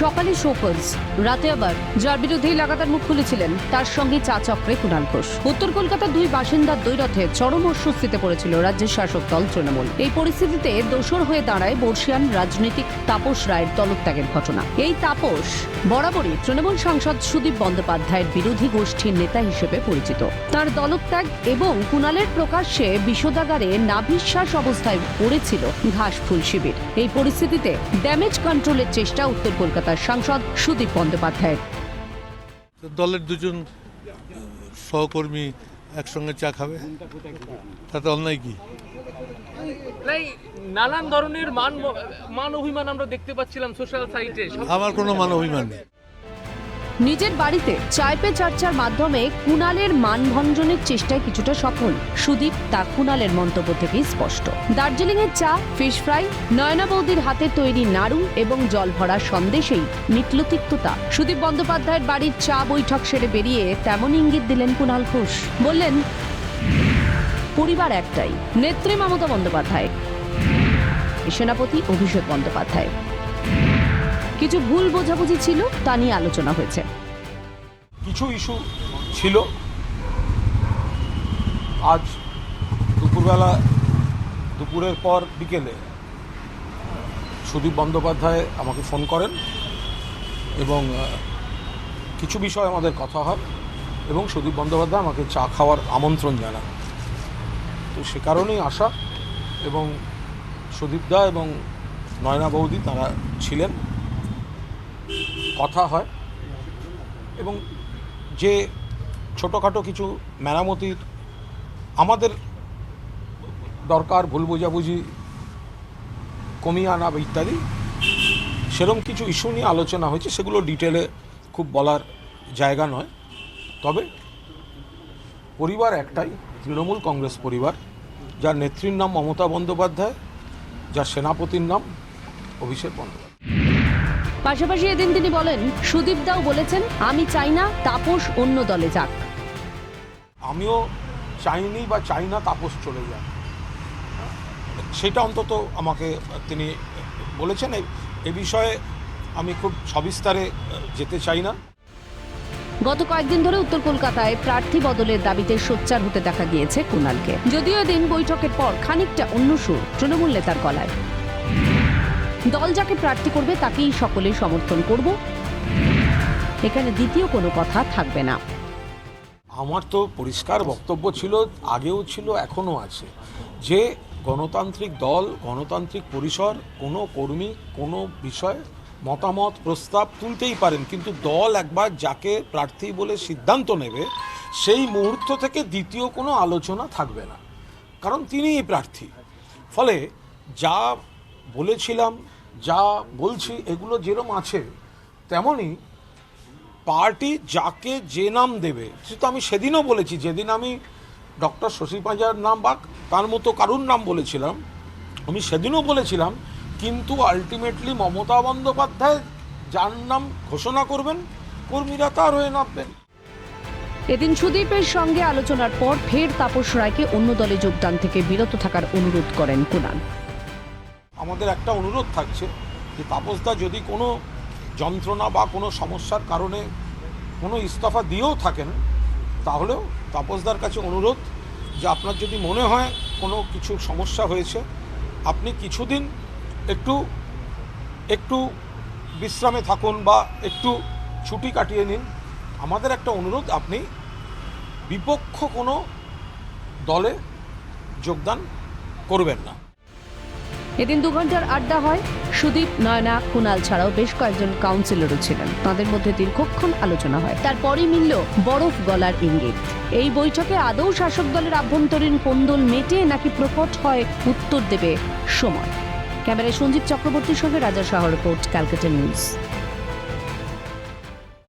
সকালে শোকজ। রাতে আবার যার বিরুদ্ধেই লাগাতার মুখ খুলেছিলেন, তার সঙ্গে চা চক্রে কুণাল ঘোষ। উত্তর কলকাতার দুই বাসিন্দার দ্বৈরথে চরম অস্বস্তিতে পড়েছিল রাজ্যের শাসক দল তৃণমূল। এই পরিস্থিতিতে দোসর হয়ে দাঁড়ায় বর্ষিয়ান রাজনৈতিক তাপস রায়ের দলত্যাগের ঘটনা। এই তাপস বরাবরই তৃণমূল সাংসদ সুদীপ বন্দ্যোপাধ্যায়ের বিরোধী গোষ্ঠীর নেতা হিসেবে পরিচিত। তার দলত্যাগ এবং কুণালের প্রকাশ্যে বিষোদাগারে নাভিশ্বাস অবস্থায় পড়েছিল ঘাসফুল শিবির। এই পরিস্থিতিতে ড্যামেজ কন্ট্রোলের চেষ্টা উত্তর কলকাতার সাংসদ সুদীপ বন্দ্যোপাধ্যায়। দলের দুজন সহকর্মী একসঙ্গে চা খাবে। তাতে অন্যায় কি? নাই নানান ধরনের মান মান অভিমান আমরা দেখতে পাচ্ছিলাম সোশ্যাল সাইটে আমার কোনো মান অভিমান নেই। নিজের বাড়িতে চায় পে চর্চার মাধ্যমে কুণালের মানভঞ্জনের চেষ্টায় কিছুটা সফল। সুদীপ তা কুণালের মন্তব্য থেকেই স্পষ্ট। দার্জিলিং এর চা, ফিশ ফ্রাই, নয়না বৌদির হাতে তৈরি নাড়ু এবং জল ভরা সন্দেশেই মিটল তিক্ততা সুদীপ বন্দ্যোপাধ্যায়ের বাড়ির চা বৈঠক সেরে বেরিয়ে তেমন ইঙ্গিত দিলেন কুণাল ঘোষ। বললেন, পরিবার একটাই, নেত্রী মমতা বন্দ্যোপাধ্যায়। সেনাপতি অভিষেক বন্দ্যোপাধ্যায়। কিছু ভুল বোঝাবুঝি ছিল তা নিয়ে আলোচনা হয়েছে। কিছু ইস্যু ছিল। আজ দুপুরবেলা, দুপুরের পর বিকেলে সুদীপ বন্দ্যোপাধ্যায় আমাকে ফোন করেন এবং কিছু বিষয় আমাদের কথা হয় এবং সুদীপ বন্দ্যোপাধ্যায় আমাকে চা খাওয়ার আমন্ত্রণ জানান। তো সে কারণেই আসা এবং সুদীপদা এবং নয়না বৌদি তারা ছিলেন। কথা হয় এবং যে ছোটোখাটো কিছু মেরামতির আমাদের দরকার, ভুল বোঝাবুঝি কমিয়ে আনা ইত্যাদি সেরকম কিছু ইস্যু নিয়ে আলোচনা হয়েছে, সেগুলো ডিটেলে খুব বলার জায়গা নয়। তবে পরিবার একটাই, তৃণমূল কংগ্রেস পরিবার, যার নেত্রীর নাম মমতা বন্দ্যোপাধ্যায়, যার সেনাপতির নাম অভিষেক বন্দ্যোপাধ্যায়। পাশাপাশি এদিন তিনি বলেন সুদীপ দাও বলেছেন আমি চাই না তাপস অন্য দলে যাক। আমিও চাইনি বা চাই না তাপস চলে যান সেটা অন্তত আমাকে তিনি বলেছেন। এ- এ বিষয়ে আমি খুব সবিস্তারে যেতে চাই না। গত কয়েকদিন ধরে উত্তর কলকাতায় প্রার্থী বদলের দাবিতে সোচ্চার হতে দেখা গিয়েছে কুণালকে। যদিও দিন বৈঠকের পর খানিকটা অন্য সুর তৃণমূল নেতার গলায়। দল যাকে প্রার্থী করবে তাকেই সকলে সমর্থন করব। এখানে দ্বিতীয় কোনো কথা থাকবে না। আমার তো পরিষ্কার বক্তব্য ছিল, আগেও ছিল, এখনও আছে যে গণতান্ত্রিক দল, গণতান্ত্রিক পরিসর, কোনো কর্মী, কোনো বিষয়, মতামত, প্রস্তাব তুলতেই পারেন, কিন্তু দল একবার যাকে প্রার্থী বলে সিদ্ধান্ত নেবে, সেই মুহূর্ত থেকে দ্বিতীয় কোনো আলোচনা থাকবে না। কারণ তিনিই প্রার্থী। ফলে যা বলেছিলাম, যা বলছি এগুলো যেরম আছে তেমনই পার্টি যাকে যে নাম দেবে সেটা আমি সেদিনও বলেছি, যেদিন আমি ডক্টর শশী পাঁজার নাম বা তার মতো কারুর নাম বলেছিলাম, আমি সেদিনও বলেছিলাম, কিন্তু আলটিমেটলি মমতা বন্দ্যোপাধ্যায় যার নাম ঘোষণা করবেন, কর্মীরা তার হয়ে নামবেন। এদিন সুদীপের সঙ্গে আলোচনার পর ফের তাপস রায়কে অন্য দলে যোগদান থেকে বিরত থাকার অনুরোধ করেন কুণাল। আমাদের একটা অনুরোধ থাকছে যে তাপসদা যদি কোনো যন্ত্রণা বা কোনো সমস্যার কারণে কোনো ইস্তফা দিয়েও থাকেন, তাহলেও তাপসদার কাছে অনুরোধ যে আপনার যদি মনে হয় কোনো কিছু সমস্যা হয়েছে, আপনি কিছুদিন একটু একটু বিশ্রামে থাকুন বা একটু ছুটি কাটিয়ে নিন। আমাদের একটা অনুরোধ, আপনি বিপক্ষ কোনো দলে যোগদান করবেন না। এদিন দু ঘণ্টার আড্ডা হয়। সুদীপ, নয়না, কুনাল ছাড়াও বেশ কয়েকজন কাউন্সিলরও ছিলেন। তাদের মধ্যে দীর্ঘক্ষণ আলোচনা হয়। তারপরই মিলল বরফ গলার ইঙ্গিত। এই বৈঠকে আদৌ শাসক দলের আভ্যন্তরীণ কোন্দল মেটে নাকি প্রকট হয় উত্তর দেবে সময়। ক্যামেরায় সঞ্জীব চক্রবর্তীর সঙ্গে রাজা শাহ রিপোর্ট, ক্যালকাটা নিউজ।